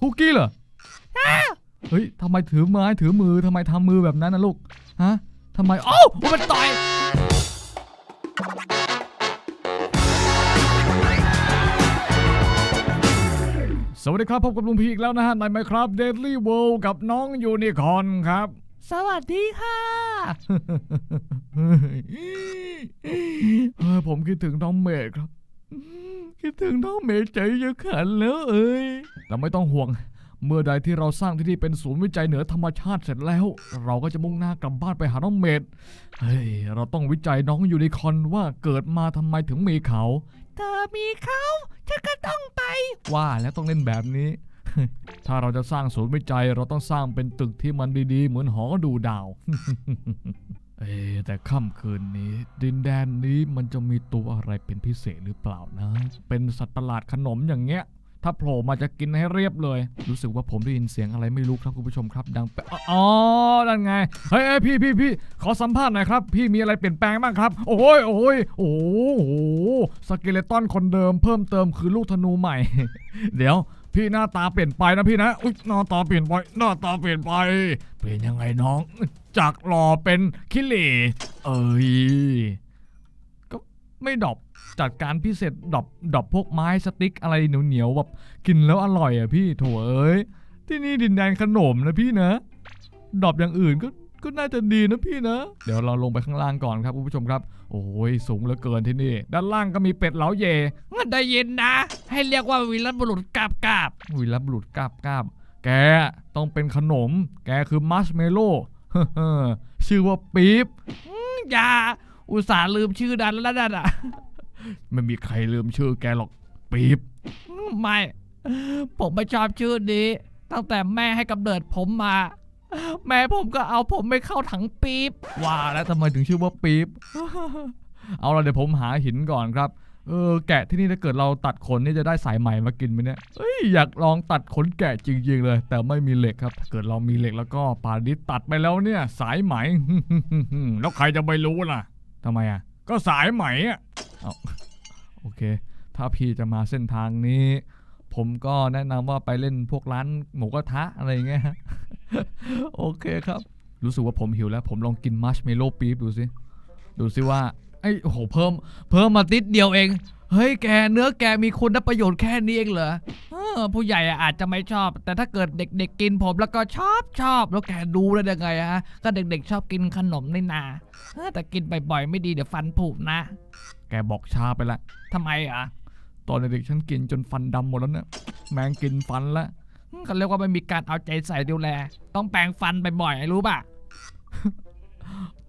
คุกกี้เหรอเฮ้ยทำไมถือไม้ถือมือทำไมทำมือแบบนั้นนะลูกฮะทำไมโอ้าวมันต่อยสวัสดีครับพบกับลุงพีอีกแล้วนะฮะในไมครับ Deadly World กับน้องยูนิคอนครับ สวัสดีค่ะเฮ้ยผมคิดถึงน้องเมย์ครับ คิดถึงน้องเมย์ใจจะขาดแล้วเอ้ยแต่ไม่ต้องห่วง เมื่อใดที่เราสร้างที่นี่เป็นศูนย์วิจัยเหนือธรรมชาติเสร็จแล้ว เราก็จะมุ่งหน้ากลับบ้านไปหาน้องเมย์เฮ้ย เราต้องวิจัยน้องยูนิคอนว่าเกิดมาทำไมถึงมีเขา เธอมีเขาฉันก็ต้องไป ว่าแล้วต้องเล่นแบบนี้ ถ้าเราจะสร้างศูนย์วิจัยเราต้องสร้างเป็นตึกที่มันดีๆ เหมือนหอดูดาว เอแต่ค่ำคืนนี้ ดินแดนนี้มันจะมีตัวอะไรเป็นพิเศษหรือเปล่านะ เป็นสัตว์ประหลาดขนมอย่างเงี้ย ถ้าโผล่มาจะกินให้เรียบเลย รู้สึกว่าผมได้ยินเสียงอะไรไม่รู้ครับคุณผู้ชมครับ ดังไปะอ๋อนั่นไงเฮ้ยเฮ้ยพี่พี่พี่ขอสัมภาษณ์หน่อยครับ พี่มีอะไรเปลี่ยนแปลงบ้างครับ โอ้ยโอ้ยโอ้โหสเกเลตันคนเดิมเพิ่มเติมคือลูกธนูใหม่ เดี๋ยว พี่หน้าตาเปลี่ยนไปนะพี่นะอุ๊ยหน้าตาเปลี่ยนไปหน้าตาเปลี่ยนไป เปลี่ยนยังไงน้อง จากหล่อเป็นขี้เหร่เอ้ยก็ไม่ดอปจัดการพิเศษดอปดอปพวกไม้สติ๊กอะไรเหนียวๆแบบกินแล้วอร่อยอะพี่โถเอ้ยที่นี่ดินแดนขนมนะพี่นะดอปอย่างอื่นก็ ก็น่าจะดีนะพี่นะ เดี๋ยวเราลงไปข้างล่างก่อนครับคุณผู้ชมครับ โอ้ยสูงเหลือเกินที่นี่ ด้านล่างก็มีเป็ดเหลาเยงั้นได้ยินนะ ให้เรียกว่าวีรบุรุษกาบกาบวิลบุรุษกาบกาบแกต้องเป็นขนม แกคือมัชเมลโล่ชื่อว่าปี๊บอย่า อุตส่าห์ลืมชื่อดันแล้วนั่นอะไม่มีใครลืมชื่อแกหรอกปี๊บไม่ ผมไม่ชอบชื่อนี้ ตั้งแต่แม่ให้กำเนิดผมมา แม่ผมก็เอาผมไม่เข้าถังปี๊บว่าแล้วทำไมถึงชื่อว่าปี๊บ เอาละเดี๋ยวผมหาหินก่อนครับ เออแกะที่นี่ถ้าเกิดเราตัดขนนี่จะได้สายไหมมากินไหมเนี่ยเอ้ยอยากลองตัดขนแกะจริงๆเลย แต่ไม่มีเหล็กครับถ้าเกิดเรามีเหล็กแล้วก็ป่านนี้ตัดไปแล้วเนี่ย สายไหม แล้วใครจะไปรู้ล่ะทำไมอะ ก็สายไหมอะเอาโอเค ถ้าพี่จะมาเส้นทางนี้ ผมก็แนะนำว่าไปเล่นพวกร้านหมูกระทะอะไรอย่างเงี้ยฮะโอเคครับ รู้สึกว่าผมหิวแล้ว ผมลองกินมัชเมลโล่ปี๊บดูสิ ดูสิว่าไอ้ยโอ้โหเพิ่ม เพิ่มมาติดเดียวเอง เฮ้ยแกเนื้อแกมีคุณประโยชน์แค่นี้เองเหรอเออผู้ใหญ่อะอาจจะไม่ชอบ แต่ถ้าเกิดเด็กๆกินผมแล้วก็ชอบชอบ แล้วแกดูได้ยังไงฮะก็เด็กๆชอบกินขนมนี่นาเออแต่กินบ่อยๆไม่ดีเดี๋ยวฟันผุนะ แกบอกช้าไปละทำไมอะ ตอนเด็กๆฉันกินจนฟันดำหมดแล้วเนี่ยแมงกินฟันละอืมเขาเรียกว่าไม่มีการเอาใจใส่ดูแล ต้องแปรงฟันบ่อยๆรู้ป่ะ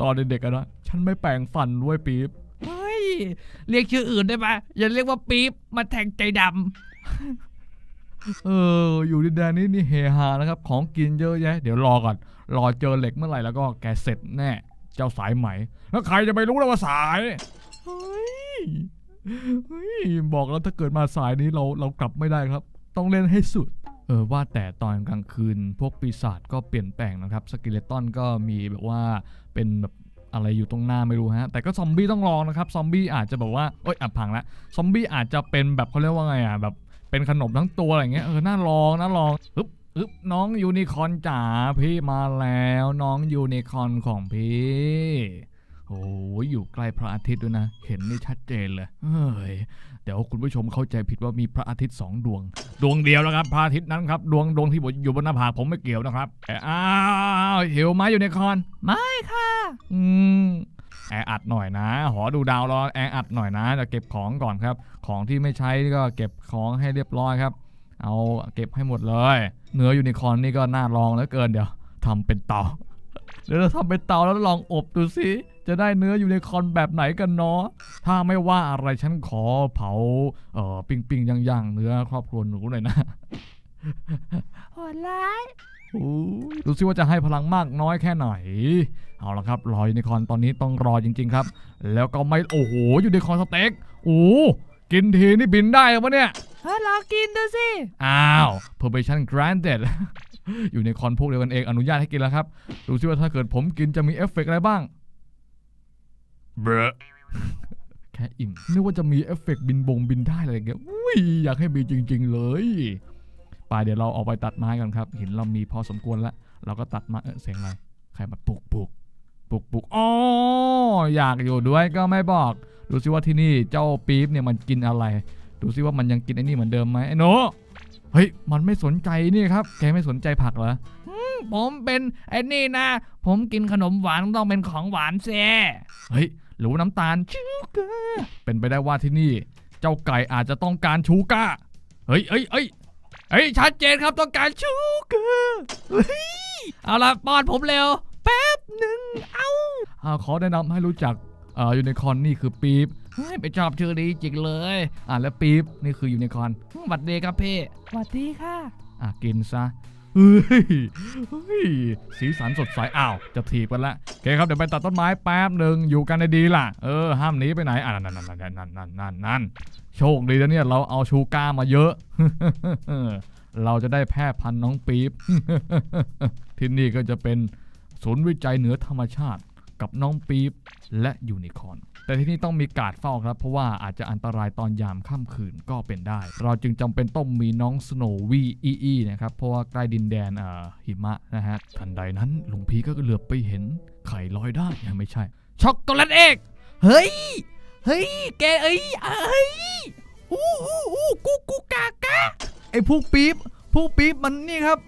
ตอนเด็กๆอะนะฉันไม่แปรงฟันด้วยปี๊บเฮ้ยเรียกชื่ออื่นได้ปะอย่าเรียกว่าปี๊บมาแทงใจดเออ อยู่ดินแดนนี้นี่เฮฮานะครับ ของกินเยอะแยะ เดี๋ยวรอก่อน รอเจอเหล็กเมื่อไหร่แล้วก็แกเสร็จแน่ เจ้าสายไหม แล้วใครจะไปรู้ล่ะว่าสายเฮ้ย เฮ้ยบอกแล้วถ้าเกิดมาสายนี้เราเรากลับไม่ได้ครับ ต้องเล่นให้สุด เออว่าแต่ตอนกลางคืน พวกปีศาจก็เปลี่ยนแปลงนะครับสกิเลตันก็มีแบบว่าเป็นแบบอะไรอยู่ตรงหน้าไม่รู้ฮะ แต่ก็ซอมบี้ต้องลองนะครับ ซอมบี้อาจจะแบบว่าเอ้ยอะพังละซอมบี้อาจจะเป็นแบบเขาเรียกว่าไงอะแบบเป็นขนมทั้งตัวอะไรเงี้ยเออน่าลองน่าลองอึบอึบน้องยูนิคอนจ๋าพี่มาแล้วน้องยูนิคอนของพี่ โอ้ยอยู่ใกล้พระอาทิตย์ด้วยนะ เห็นนี่ชัดเจนเลยเฮ้ยเดี๋ยวคุณผู้ชมเข้าใจผิดว่ามีพระอาทิตย์สองดวง ดวงเดียวแล้วครับ พระอาทิตย์นั้นครับ ดวงดวงที่อยู่บนหน้าผากผมไม่เกี่ยวนะครับแอ้าวหิวไหมอยู่ในคอนไม่ค่ะ อืมแออัดหน่อยนะ หอดูดาวรอแออัดหน่อยนะจะเก็บของก่อนครับ ของที่ไม่ใช้ก็เก็บของให้เรียบร้อยครับ เอาเก็บให้หมดเลย เนื้อยูนิคอนนี่ก็น่าลองเหลือเกินเดี๋ยวทำเป็นเตาเดี๋ยวเราทำเป็นเตาแล้วลองอบดูสิ จะได้เนื้อยูนิคอร์นแบบไหนกันเนาะถ้าไม่ว่าอะไรฉันขอเผาเอ่อปิ้งปิ้งย่างย่างๆเนื้อครอบครัวหนูหน่อยนะโหดร้ายโอ้ยดูซิว่าจะให้พลังมากน้อยแค่ไหน เอาละครับ รอยูนิคอร์นตอนนี้ต้องรอจริง ๆ ครับ แล้วก็ไม่โอ้โหยูนิคอร์นสเต็กโอ้โหกินทีนี่บินได้ปะเนี่ยเฮ้ยลองกินดูสิ อ้าว permission granted อยู่ในคอนพวกเดียวกันเองอนุญาตให้กินแล้วครับ ดูซิว่าถ้าเกิดผมกินจะมีเอฟเฟกต์อะไรบ้าง เบรแค่อิ่มนึกว่าจะมีเอฟเฟกต์บินบงบินได้อะไรเงี้ยอุ้ยอยากให้มีจริง ๆ เลยไปเดี๋ยวเราออกไปตัดไม้กันครับหินเรามีพอสมควรแล้ว เราก็ตัดมาเออเสียงอะไรใครมาปลุกปลุกปลุกปลุกอ๋ออยากอยู่ด้วยก็ไม่บอก ดูซิว่าที่นี่เจ้าปี๊บเนี่ยมันกินอะไร ดูซิว่ามันยังกินไอ้นี่เหมือนเดิมไหมไอ้หนูเฮ้ยมันไม่สนใจนี่ครับแกไม่สนใจผักเหรอผมเป็นไอ้นี่นะ ผมกินขนมหวานต้องเป็นของหวานแซ่เฮ้ย หรือว่าน้ำตาลชูกาเป็นไปได้ว่าที่นี่ เจ้าไก่อาจจะต้องการชูกาเฮ้ยเฮ้ยเฮ้ยเฮ้ยชัดเจนครับต้องการชูเกอร์เฮ้ยเอาละป้อนผมเร็วแป๊บหนึ่งเอาอ่าขอแนะนำให้รู้จักเอ่อยูนิคอร์นนี่คือปี๊บเฮ้ยไปชอบชื่อนี้จริงเลย อ่าและปี๊บนี่คือยูนิคอร์นสวัสดีครับพี่สวัสดีค่ะ อะกินซะ เฮ้ยสีสันสดใสอ้าว จะถีบกันละโอเคครับเดี๋ยวไปตัดต้นไม้แป๊บหนึ่งอยู่กันในดีล่ะเออห้ามหนีไปไหนอะนั่นนั่นนั่นนั่นนั่นนั่นนั่นโชคดีนะเนี่ยเราเอาชูก้ามาเยอะ เราจะได้แพร่พันธุ์น้องปี๊บที่นี่ก็จะเป็นศูนย์วิจัยเหนือธรรมชาติกับน้องปี๊บและยูนิคอร์น แต่ที่นี่ต้องมีกาดเฝ้าครับ เพราะว่าอาจจะอันตรายตอนยามค่ำคืนก็เป็นได้ เราจึงจำเป็นต้องมีน้องสโนวีอีอีนะครับ เพราะว่าใกล้ดินแดนเอ่อหิมะนะฮะ ทันใดนั้นลวงพีก็เหลือบไปเห็นไข่ลอยได้ยังไม่ใช่ ช็อกโกแลตเอกเฮ้ย เฮ้ย แกเอ้ยเอ้ยอู้อู้อู้กูกูกากาไอ้พวกปี๊บพวกปี๊บมันนี่ครับ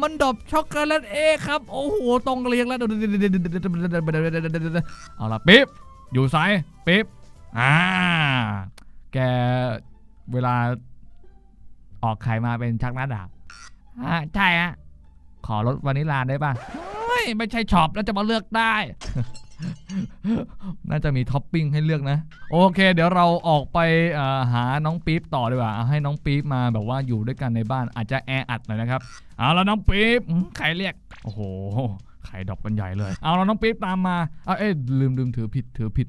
มันดอบช็อกโกแลตเอกครับ โอ้โหต้องเรียงแล้วเอาละปิ๊บ อยู่ไซส์ปิ๊บอ่าแกเวลาออกไข่มาเป็นชักน้าดาบอ่าใช่ฮะขอรสวานิลลาได้ป่ะเฮ้ยไม่ใช่ช็อปแล้วจะมาเลือกได้ น่าจะมีท็อปปิ้งให้เลือกนะ โอเค เดี๋ยวเราออกไปหาน้องปี๊บต่อดีกว่าให้น้องปี๊บมาแบบว่าอยู่ด้วยกันในบ้านอาจจะแออัดหน่อยนะครับเอาแล้วน้องปี๊บใครเรียกโอ้โห ไข่ดอกกันใหญ่เลย เอาแล้วน้องปี๊บตามมาเอาเอ้ยลืมลืมถือผิดถือผิด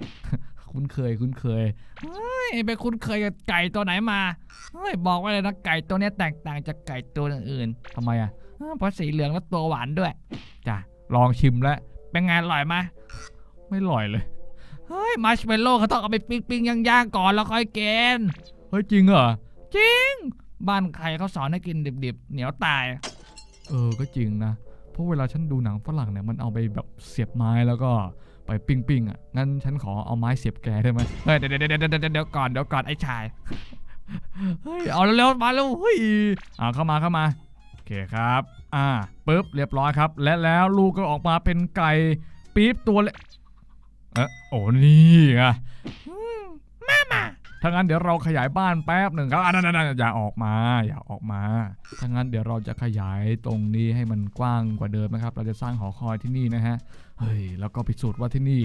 คุ้นเคยคุ้นเคยเฮ้ยไปคุ้นเคยกับไก่ตัวไหนมาเฮ้ยบอกไว้เลยนะไก่ตัวเนี้ยแตกต่างจากไก่ตัวอื่นทำไมอะๆเออเพราะสีเหลืองและตัวหวานด้วยจ้ะลองชิมแล้วเป็นไงอร่อยไหมไม่อร่อยเลยเฮ้ยมัชเมลโล่เขาต้องเอาไปปิ้งปิ้งๆย่างๆก่อนแล้วค่อยกินเฮ้ยจริงเหรอจริง บ้านใครเขาสอนให้กินดิบๆ เหนียวตาย เออก็จริงนะ เพราะเวลาฉันดูหนังฝรั่งเนี่ยมันเอาไปแบบเสียบไม้แล้วก็ไปปิ้งปิ้งๆอะ งั้นฉันขอเอาไม้เสียบแกได้ไหมเฮ้ยเดี๋ยวเดี๋ยวเดี๋ยวเดี๋ยวเดี๋ยวก่อนเดี๋ยวก่อนไอ้ชาย เฮ้ยเอาเร็วมาเร็วเฮ้ยอ่าเข้ามาเข้ามาโอเคครับ อ่าปุ๊บเรียบร้อยครับ และแล้วลูกก็ออกมาเป็นไก่ปี๊บตัวเล็กเอะโอ้นี่ไง ถ้างั้นเดี๋ยวเราขยายบ้านแป๊บหนึ่งครับอ่านั่นๆอย่าออกมา อย่าออกมาถ้างั้นเดี๋ยวเราจะขยายตรงนี้ให้มันกว้างกว่าเดิมนะครับ เราจะสร้างหอคอยที่นี่นะฮะ เฮ้ย แล้วก็พิสูจน์ว่าที่นี่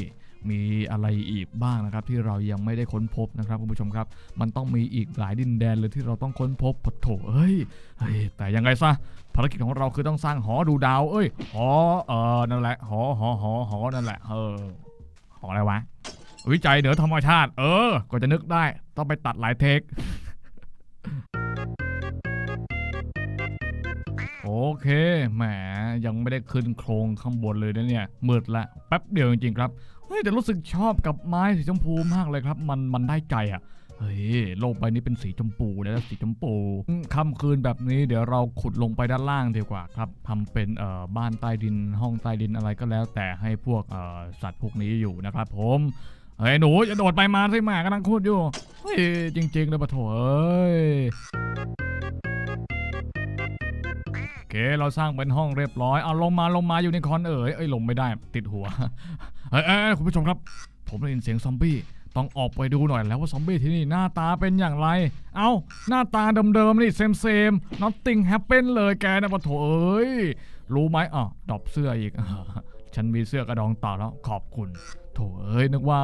มีอะไรอีกบ้างนะครับ ที่เรายังไม่ได้ค้นพบนะครับคุณผู้ชมครับ มันต้องมีอีกหลายดินแดนเลยที่เราต้องค้นพบปะโถเฮ้ยเฮ้ย แต่ยังไงซะภารกิจของเราคือต้องสร้างหอดูดาว เอ้ยหอเออนั่นแหละหอหอหอหอนั่นแหละเออหออะไรวะ วิจัยเหนือธรรมชาติ เออ ก็จะนึกได้ ต้องไปตัดหลายเทค โอเค แหม ยังไม่ได้ขึ้นโครงข้างบนเลยนะเนี่ย มืดละ แป๊บเดียวจริงๆครับ เฮ้ย แต่รู้สึกชอบกับไม้สีชมพูมากเลยครับ มัน มันได้ใจอะเฮ้ย โลกใบนี้เป็นสีชมพูนะสีชมพูค่ำคืนแบบนี้เดี๋ยวเราขุดลงไปด้านล่างดีกว่าครับทำเป็นเอ่อบ้านใต้ดินห้องใต้ดินอะไรก็แล้ว แต่ให้พวกเอ่อสัตว์พวกนี้อยู่นะครับผม เฮ้ยหนูจะโดดไปมาสิแม่กำลังพูดอยู่เฮ้ยจริงๆเลยปะโถเอ้ยโอเคเราสร้างเป็นห้องเรียบร้อยเอาลงมาลงมาอยู่ในคอนเอ๋ยเอ้ยลงไม่ได้ติดหัวเฮ้ยเอ้ยคุณผู้ชมครับ ผมได้ยินเสียงซอมบี้ต้องออกไปดูหน่อยแล้วว่าซอมบี้ที่นี่หน้าตาเป็นอย่างไร เอ้าหน้าตาเดิมๆนี่เซมเซม nothing happen เลยแกนะปะโถเอ้ยรู้ไหมอะดรอปเสื้ออีก ฉันมีเสื้อกระดองเต่าแล้วขอบคุณ โถเอ้ยนึกว่า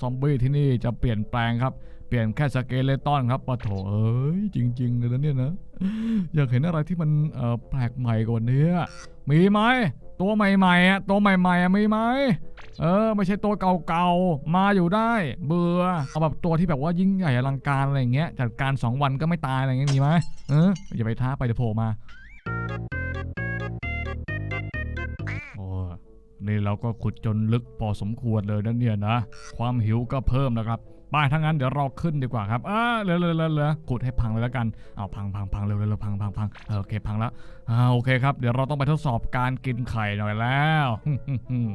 ซอมบี้ที่นี่จะเปลี่ยนแปลงครับ เปลี่ยนแค่สเกเลตอนครับปะโถเอ้ยจริง ๆ เลยนะเนี่ยนะ อยากเห็นอะไรที่มันแปลกใหม่กว่านี้มีไหมตัวใหม่ๆอะตัวใหม่ๆอะมีไหมเออ ไม่ใช่ตัวเก่าๆ มาอยู่ได้ เบื่อเอาแบบตัวที่แบบว่ายิ่งใหญ่อลังการอะไรอย่างเงี้ยจัดการสองวันก็ไม่ตายอะไรอย่างเงี้ยมีไหมเอออย่าไปท้าไปเดี๋ยวโผล่มา นี่เราก็ขุดจนลึกพอสมควรเลยนะเนี่ยนะ ความหิวก็เพิ่มนะครับไปถ้างั้นเดี๋ยวเราขึ้นดีกว่าครับอ่าเร็วเร็วเร็วขุดให้พังเลยแล้วกันเอาพังพังพังเร็วเร็วเร็วพังพังพังเออโอเคพังแล้วอ่าโอเคครับเดี๋ยวเราต้องไปทดสอบการกินไข่หน่อยแล้ว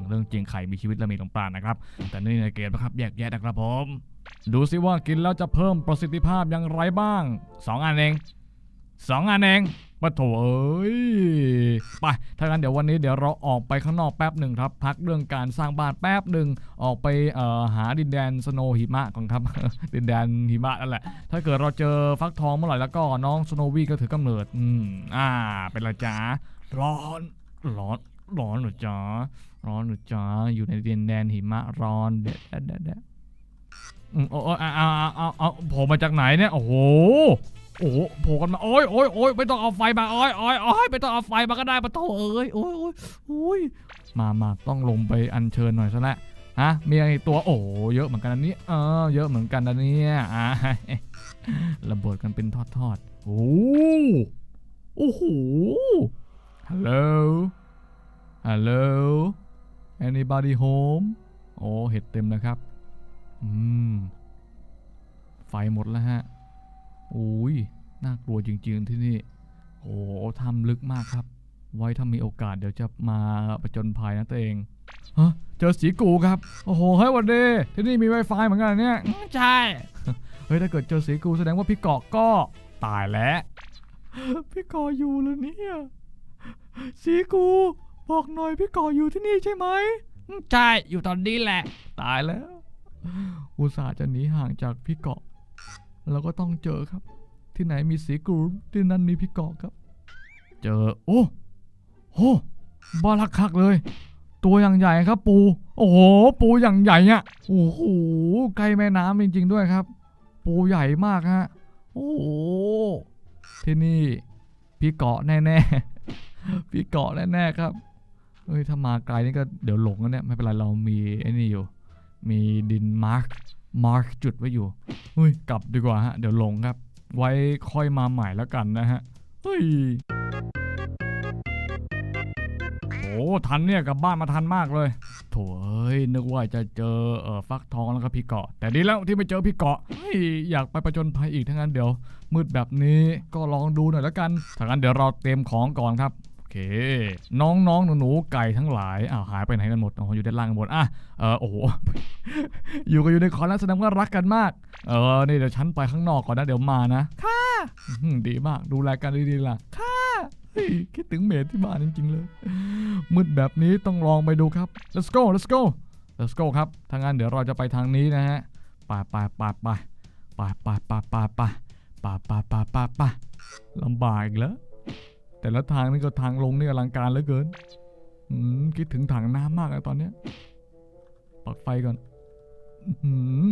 เรื่องจริงไข่มีชีวิตและมีตรงปรานะครับ แต่นี่ในเกมนะครับแยกแยะนะครับผม ดูสิว่ากินแล้วจะเพิ่มประสิทธิภาพอย่างไรบ้างสองอันเองสองอันเอง ปะโถเอ้ย ไป ถ้างั้นเดี๋ยววันนี้เดี๋ยวเราออกไปข้างนอกแป๊บหนึ่งครับ พักเรื่องการสร้างบ้านแป๊บหนึ่งออกไปหาดินแดนสโนหิมะก่อนครับ ดินแดนหิมะนั่นแหละ ถ้าเกิดเราเจอฟักทองเมื่อไหร่แล้วก็น้องสโนวี่ก็ถือกำเนิด อืม อ่า เป็นละจ้าร้อน ร้อน ร้อนหรือจ้าร้อนหรือจ้าอยู่ในดินแดนหิมะร้อนเด็ดเด็ดเด็ดเออเอาเอาเอาเอาเอาผล่มาจากไหนเนี่ย โอ้โห โอ้โหโผล่กันมาโอ้ยโอ้ยโอ้ยไม่ต้องเอาไฟมาโอ้ยโอ้ยโอ้ยไม่ต้องเอาไฟมาก็ได้ปะโถเอ้ยโอ้ยโอ้ยโอ้ยมามาต้องลงไปอัญเชิญหน่อยซะละฮะมีอะไรตัวโอ้โหเยอะเหมือนกันอันนี้เออเยอะเหมือนกันนะเนี่ยอ่าระเบิดกันเป็นทอดๆโอ้โอ้โหฮัลโหลฮัลโหล anybody home โอ้เห็ดเต็มนะครับ อืม ไฟหมดแล้วฮะ อ้ยน่ากลัวจริง ๆ ที่นี่ โอ้ทำลึกมากครับ ไว้ถ้ามีโอกาสเดี๋ยวจะมาประจนภัยนะตัวเองฮะเจอสีกูครับ โอ้โหเฮ้ยวันเดที่นี่มี Wi-Fi เหมือนกันเนี่ยใช่ เฮ้ยถ้าเกิดเจอสีกูแสดงว่าพี่เกาะก็ตายแล้ว พี่เกาะอยู่แล้วเนี่ยสีกูบอกหน่อยพี่เกาะอยู่ที่นี่ใช่ไหมใช่ อยู่ตอนนี้แหละ ตายแล้ว อุตส่าห์จะหนีห่างจากพี่เกาะ แล้วก็ต้องเจอครับ ที่ไหนมีสีกรูที่นั่นมีพี่เกาะครับ เจอโอ้โหบาลักคักเลย ตัวอย่างใหญ่ครับ ปู โอ้โหปูอย่างใหญ่อะโอ้โหใกล้แม่น้ำจริงๆด้วยครับ ปูใหญ่มากฮะโอ้โหที่นี่พี่เกาะแน่ๆพี่เกาะแน่ๆครับเอ้ยถ้ามาไกลนี่ก็เดี๋ยวหลงกันเนี่ยไม่เป็นไรเรามีไอ้นี่อยู่ มีดินมาร์ค มาร์คจุดไว้อยู่เฮ้ยกลับดีกว่าฮะ เดี๋ยวลงครับ ไว้ค่อยมาใหม่แล้วกันนะฮะ เฮ้ย โอ้ทันเนี่ยกลับบ้านมาทันมากเลยโถเอ้ยนึกว่าจะเจอเออฟักทองแล้วก็พี่เกาะ แต่ดีแล้วที่ไม่เจอพี่เกาะเฮ้ยอยากไปประจนภัยอีกทั้งนั้นเดี๋ยว มืดแบบนี้ก็ลองดูหน่อยแล้วกันถ้างั้นเดี๋ยวเราเตรียมของก่อนครับ เค น้องๆหนูๆไก่ทั้งหลายอ้าวหายไปไหนกันหมดอ๋ออยู่ด้านล่างกันหมดอะเออโอ้โห อยู่กันอยู่ในคอนแล้วแสดงว่ารักกันมาก เออนี่เดี๋ยวฉันไปข้างนอกก่อนนะเดี๋ยวมานะ ค่ะดีมากดูแลกันดีๆล่ะ ค่ะเฮ้ยคิดถึงเมทที่บ้านจริงๆเลย มืดแบบนี้ต้องลองไปดูครับ let's go let's go let's go ครับถ้างั้นเดี๋ยวเราจะไปทางนี้นะฮะไปไปไปไปไปไปไปไปไปไปไปไปไปไปลำบากอีกแล้ว แต่ละทางนี่ก็ทางลงนี่อลังการเหลือเกินอืมคิดถึงถังน้ำมากเลยตอนเนี้ยปักไฟก่อนอื้อหือ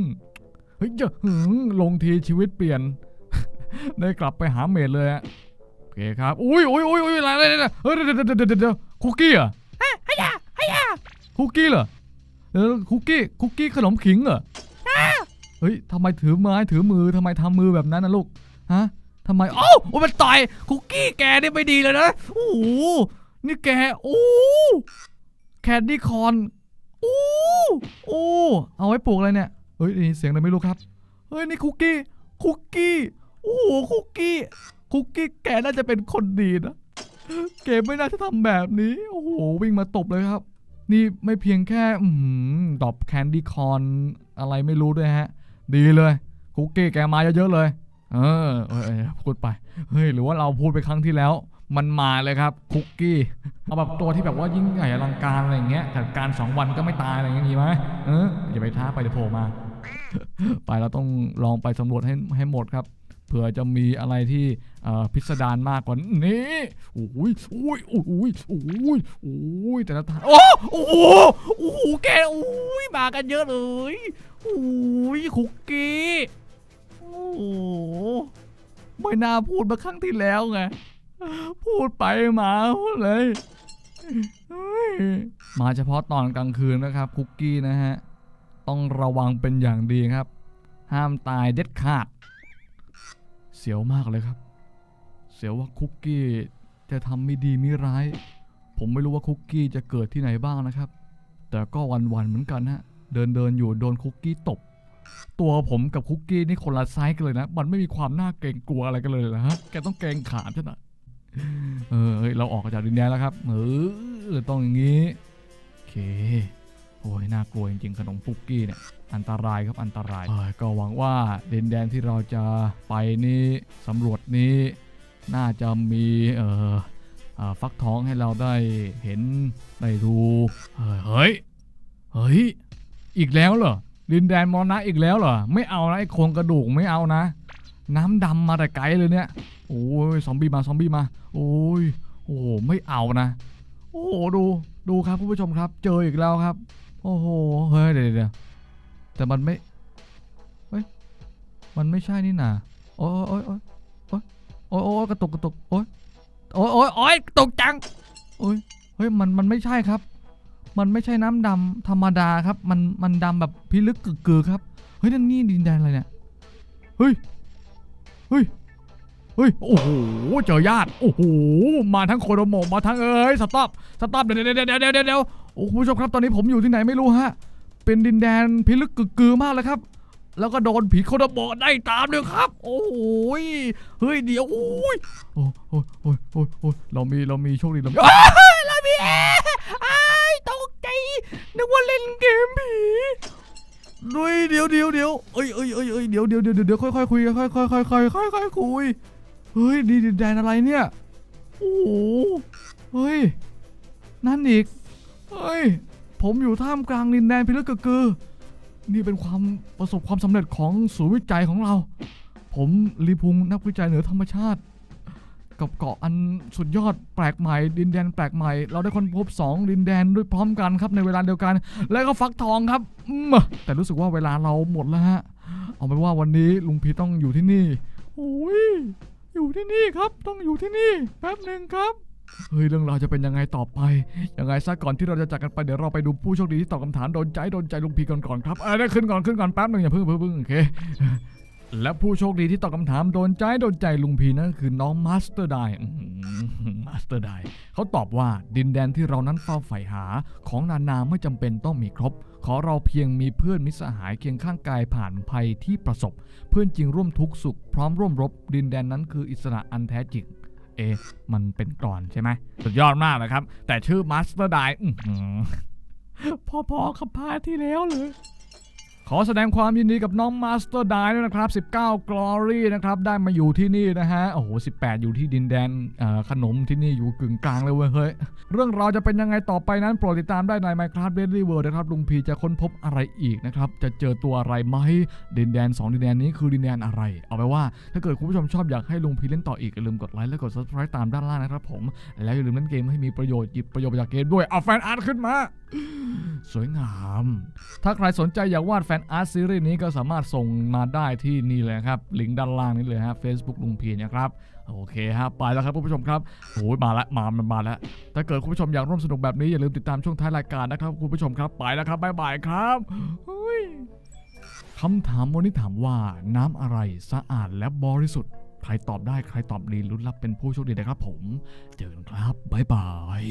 เฮ้ยเจ้าหืมลงทีชีวิตเปลี่ยน ได้กลับไปหาเมดเลยอะโอเคครับ อุ้ยอุ้ยอุ้ยอุ้ยอะไรอะไรอะไรเฮ้ยเดี๋ยวเดี๋ยวเดี๋ยวเดี๋ยวเดี๋ยวคุกกี้เหรอฮยาฮยาคุกกี้เหรอเออคุกกี้คุกกี้ขนมขิงเหรอเฮ้ยทำไมถือไม้ถือมือทำไมทำมือแบบนั้นนะลูกฮะ ทำไมโอ้โอ้มันต่อยคุกกี้แกนี่ไม่ดีเลยนะโอ้โหนี่แกโอ้แคนดี้คอนโอ้โอ้เอาไว้ปลูกอะไรเนี่ยเฮ้ยนี่เสียงอะไรไม่รู้ครับเฮ้ยนี่คุกกี้คุกกี้โอ้โหคุกกี้คุกกี้แกน่าจะเป็นคนดีนะแกมไม่น่าจะทำแบบนี้โอ้โหวิ่งมาตบเลยครับ นี่ไม่เพียงแค่อืมดอบแคนดี้คอนอะไรไม่รู้ด้วยฮะ ดีเลยคุกกี้แกมาเยอะๆเลย เออเออพูดไป เฮ้ย หรือว่าเราพูดไปครั้งที่แล้ว มันมาเลยครับ คุกกี้ เอาแบบตัวที่แบบว่ายิ่งใหญ่อลังการอะไรอย่างเงี้ยแต่การสองวันก็ไม่ตายอะไรอย่างเงี้ยมีไหมเอออย่าไปท้าไปเดี๋ยวโผล่มา ไปเราต้องลองไปสำรวจให้ให้หมดครับ เผื่อจะมีอะไรที่พิสดารมากกว่านี้โอ้ยโอ้ยโอ้ยโอ้ยโอ้ยแต่ละทางโอ้โอ้โหโอ้โหแกโอ้ยมากันเยอะเลยโอ้ยคุกกี้ โอ้โหไม่น่าพูดมาครั้งที่แล้วไง พูดไปมาเลยเฮ้ยมาเฉพาะตอนกลางคืนนะครับคุกกี้นะฮะ ต้องระวังเป็นอย่างดีครับ ห้ามตายเด็ดขาด เสียวมากเลยครับ เสียวว่าคุกกี้จะทำไม่ดีไม่ร้าย ผมไม่รู้ว่าคุกกี้จะเกิดที่ไหนบ้างนะครับ แต่ก็วันๆเหมือนกันฮะ เดินเดินอยู่โดนคุกกี้ตบ ตัวผมกับคุกกี้นี่คนละไซส์กันเลยนะ มันไม่มีความน่าเกรงกลัวอะไรกันเลยนะฮะ แกต้องเกรงขามฉันนะเออเฮ้ยเราออกจากดินแดนแล้วครับ เออต้องอย่างนี้ โอเค โอ้ยน่ากลัวจริงๆขนมคุกกี้เนี่ย อันตรายครับอันตรายเอ้ยก็หวังว่าดินแดนที่เราจะไปนี้สำรวจนี้ น่าจะมีเอ่ออ่าฟักทองให้เราได้เห็นได้ดูเฮ้ย เฮ้ยเฮ้ยอีกแล้วเหรอ ดินแดนมรณะอีกแล้วเหรอ ไม่เอานะไอ้โครงกระดูกไม่เอานะ น้ำดำมาแต่ไกลเลยเนี่ย โอ้ยซอมบี้มาซอมบี้มา โอ้ย โอ้โหไม่เอานะ โอ้โหดูดูครับคุณผู้ชมครับ เจออีกแล้วครับ โอ้โห เฮ้ยเดี๋ยวเดี๋ยวแต่มันไม่ เฮ้ย มันไม่ใช่นี่นาโอ้ยโอ้ยโอ้ยโอ้ยโอ้ยโอ้ยกระตุกกระตุกโอ้ยโอ้ยโอ้ยโอ้ยตกจังโอ้ย เฮ้ยมันมันไม่ใช่ครับ มันไม่ใช่น้ำดำธรรมดาครับ มันมันดำแบบพิลึกกึกกือครับ เฮ้ยนั่นนี่ดินแดนอะไรเนี่ย เฮ้ย เฮ้ย เฮ้ย โอ้โห เจอญาติ โอ้โห มาทั้งโคโดโมมาทั้งเอ้ย สต็อป สต็อป เดี๋ยวเดี๋ยวเดี๋ยวเดี๋ยวเดี๋ยวเดี๋ยวโอ้คุณผู้ชมครับ ตอนนี้ผมอยู่ที่ไหนไม่รู้ฮะ เป็นดินแดนพิลึกกึกกือมากเลยครับแล้วก็โดนผีโคโดโมได้ตามเลยครับ โอ้โหยเฮ้ยเดี๋ยวโอ้ยโอ้ยโอ้ยโอ้ยโอ้ยเรามีเรามีโชคดีเรามีแล้วพี่แอร์อ้ายตกใจ นึกว่าเล่นเกมผีด้วยเดี๋ยวเดี๋ยวเดี๋ยวเอ้ยเอ้ยเอ้ยเอ้ยเดี๋ยวเดี๋ยวเดี๋ยวเดี๋ยวค่อยค่อยคุยค่อยค่อยค่อยค่อยค่อยค่อยคุยเฮ้ยดีดินแดนอะไรเนี่ยโอ้โหเฮ้ยนั่นอีกเฮ้ยผมอยู่ท่ามกลางดินแดนพิลึกกึกกือนี่เป็นความประสบความสำเร็จของศูนย์วิจัยของเรา ผมลีพุงนักวิจัยเหนือธรรมชาติ กับเกาะอันสุดยอดแปลกใหม่ ดินแดนแปลกใหม่ เราได้ค้นพบ 2 ดินแดนด้วยพร้อมกันครับในเวลาเดียวกัน แล้วก็ฟักทองครับแต่รู้สึกว่าเวลาเราหมดแล้วฮะเอาเป็นว่าวันนี้ลุงพีต้องอยู่ที่นี่โอ้ยอยู่ที่นี่ครับต้องอยู่ที่นี่แป๊บหนึ่งครับเฮ้ยเรื่องราวจะเป็นยังไงต่อไป ยังไงซะก่อนที่เราจะจากกันไปเดี๋ยวเราไปดูผู้โชคดีที่ตอบคำถามโดนใจโดนใจลุงพีก่อนก่อนครับเออได้ขึ้นก่อนขึ้นก่อนแป๊บหนึ่งอย่าเพิ่งเพิ่งเพิ่งโอเค และผู้โชคดีที่ตอบคำถามโดนใจโดนใจลุงพีนั่นคือน้องมาสเตอร์ไดมาสเตอร์ไดเขาตอบว่าดินแดนที่เรานั้นเฝ้าใฝ่หาของนานาไม่จำเป็นต้องมีครบ ขอเราเพียงมีเพื่อนมิสหายเคียงข้างกายผ่านภัยที่ประสบ เพื่อนจริงร่วมทุกสุข พร้อมร่วมรบ ดินแดนนั้นคืออิสระอันแท้จริงเอ มันเป็นกรอนใช่ไหมสุดยอดมากนะครับ แต่ชื่อมาสเตอร์ไดพอๆกับพาที่แล้วเลย ขอแสดงความยินดีกับน้องมาสเตอร์ไดด้วยนะครับ 19 Glory นะครับ ได้มาอยู่ที่นี่นะฮะ โอ้โห 18 อยู่ที่ดินแดนขนมที่นี่อยู่กึ่งกลางเลยเว้ยเฮ้ย เรื่องราวจะเป็นยังไงต่อไปนั้นโปรดติดตามได้ใน Minecraft Daily World นะครับ ลุงพีจะค้นพบอะไรอีกนะครับ จะเจอตัวอะไรไหมดินแดน 2 ดินแดนนี้คือดินแดนอะไร เอาไปนว่า ถ้าเกิดคุณผู้ชมชอบอยากให้ลุงพีเล่นต่ออีกอย่าลืมกดไลค์และกด subscribe ตามด้านล่างนะครับผม แล้วอย่าลืมเล่นเกมให้มีประโยชน์หยิบประโยชน์จากเกมด้วยเอาแฟนอาร์ตขึ้นมาสวยงาม ถ้าใครสนใจอยากวาดแฟนอาร์ตซีรีส์นี้ก็สามารถส่งมาได้ที่นี่เลยครับ ลิงก์ด้านล่างนี้เลยฮะ Facebook ลุงพีนะครับ โอเคฮะ ไปแล้วครับคุณผู้ชมครับโอ้ยมาละมามันมาแล้วถ้าเกิดคุณผู้ชมอยากร่วมสนุกแบบนี้อย่าลืมติดตามช่วงท้ายรายการนะครับคุณผู้ชมครับ ไปแล้วครับบ๊ายบายครับคำถามวันนี้ถามว่าน้ำอะไรสะอาดและบริสุทธิ์ ใครตอบได้ใครตอบดีลุ้นรับเป็นผู้โชคดีนะครับผม เจอกันครับบ๊ายบาย